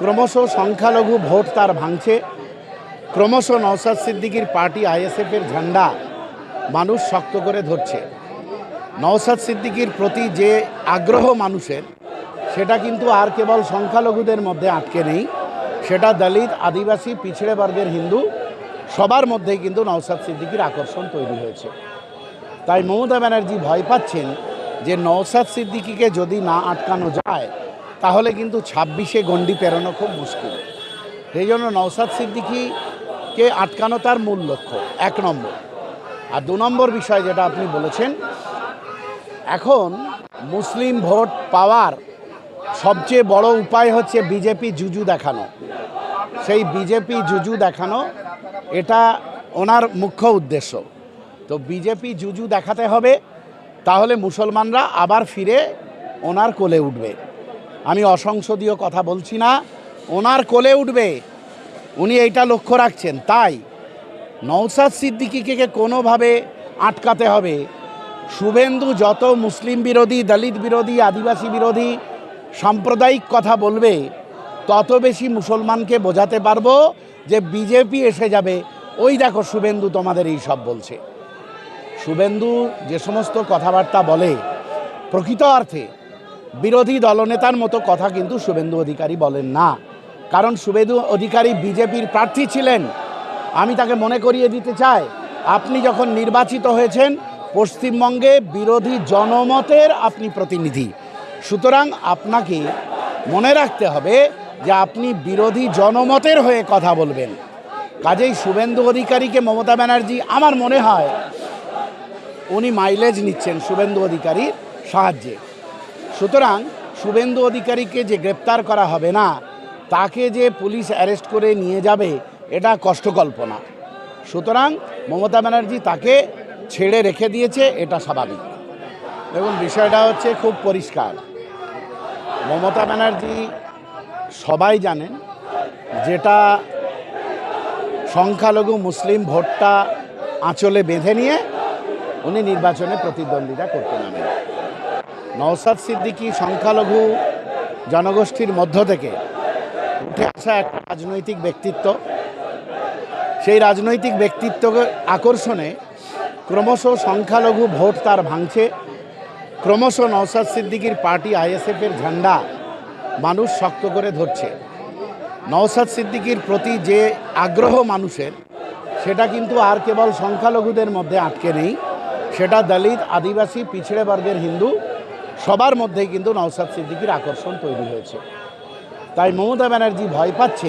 ক্রমশ সংখ্যালঘু ভোট তার ভাঙছে। ক্রমশ নওসাদ সিদ্দিকির পার্টি আইএসএফের ঝান্ডা মানুষ শক্ত করে ধরছে। নওসাদ সিদ্দিকির প্রতি যে আগ্রহ মানুষের, সেটা কিন্তু আর কেবল সংখ্যালঘুদের মধ্যে আটকে নেই। সেটা দলিত, আদিবাসী, পিছড়ে বর্গের হিন্দু, সবার মধ্যেই কিন্তু নওসাদ সিদ্দিকির আকর্ষণ তৈরি হয়েছে। তাই মমতা ব্যানার্জি ভয় পাচ্ছেন যে নওসাদ সিদ্দিকিকে যদি না আটকানো যায় তাহলে কিন্তু ছাব্বিশে গণ্ডি পেরোনো খুব মুশকিল। সেই জন্য নওসাদ সিদ্দিকিকে আটকানো তার মূল লক্ষ্য, এক নম্বর। আর দু নম্বর বিষয় যেটা আপনি বলেছেন, এখন মুসলিম ভোট পাওয়ার সবচেয়ে বড় উপায় হচ্ছে বিজেপি জুজু দেখানো। সেই বিজেপি জুজু দেখানো, এটা ওনার মুখ্য উদ্দেশ্য। তো বিজেপি জুজু দেখাতে হবে, তাহলে মুসলমানরা আবার ফিরে ওনার কোলে উঠবে। আমি অসংসদীয় কথা বলছি না, ওনার কোলে উঠবে। উনি এইটা লক্ষ্য রাখছেন। তাই নওসাদ সিদ্দিকিকে কোনোভাবে আটকাতে হবে? শুভেন্দু যত মুসলিম বিরোধী, দলিত বিরোধী, আদিবাসী বিরোধী সাম্প্রদায়িক কথা বলবে, তত বেশি মুসলমানকে বোঝাতে পারব যে বিজেপি এসে যাবে। ওই দেখো শুভেন্দু তোমাদের এই সব বলছে। শুভেন্দু যে সমস্ত কথাবার্তা বলে, প্রকৃত অর্থে বিরোধী দলনেতার মতো কথা কিন্তু শুভেন্দু অধিকারী বলেন না। কারণ শুভেন্দু অধিকারী বিজেপির প্রার্থী ছিলেন। আমি তাকে মনে করিয়ে দিতে চাই, আপনি যখন নির্বাচিত হয়েছেন, পশ্চিমবঙ্গে বিরোধী জনমতের আপনি প্রতিনিধি। সুতরাং আপনাকে মনে রাখতে হবে যে আপনি বিরোধী জনমতের হয়ে কথা বলবেন। কাজেই শুভেন্দু অধিকারীকে মমতা ব্যানার্জি, আমার মনে হয়, উনি মাইলেজ নিচ্ছেন শুভেন্দু অধিকারীর সাহায্যে। সুতরাং শুভেন্দু অধিকারীকে যে গ্রেপ্তার করা হবে না, তাকে যে পুলিশ অ্যারেস্ট করে নিয়ে যাবে, এটা কষ্টকল্পনা। সুতরাং মমতা ব্যানার্জি তাকে ছেড়ে রেখে দিয়েছে, এটা স্বাভাবিক। দেখুন, বিষয়টা হচ্ছে খুব পরিষ্কার। মমতা ব্যানার্জি সবাই জানেন, যেটা সংখ্যালঘু মুসলিম ভোটটা আঁচলে বেঁধে নিয়ে উনি নির্বাচনে প্রতিদ্বন্দ্বিতা করতে নামেন। নওসাদ সিদ্দিকি সংখ্যালঘু জনগোষ্ঠীর মধ্য থেকে উঠে আসা একটা রাজনৈতিক ব্যক্তিত্ব। সেই রাজনৈতিক ব্যক্তিত্ব আকর্ষণে ক্রমশ সংখ্যালঘু ভোট তার ভাঙছে। ক্রমশ নওসাদ সিদ্দিকির পার্টি আইএসএফের ঝান্ডা মানুষ শক্ত করে ধরছে। নওসাদ সিদ্দিকির প্রতি যে আগ্রহ মানুষের, সেটা কিন্তু আর কেবল সংখ্যালঘুদের মধ্যে আটকে নেই। সেটা দলিত, আদিবাসী, পিছড়ে বর্গের হিন্দু সবার মধ্যেই কিন্তু নওসাদ সিদ্দিকির আকর্ষণ তৈরি হয়েছে। তাই মমতা ব্যানার্জি ভয় পাচ্ছেন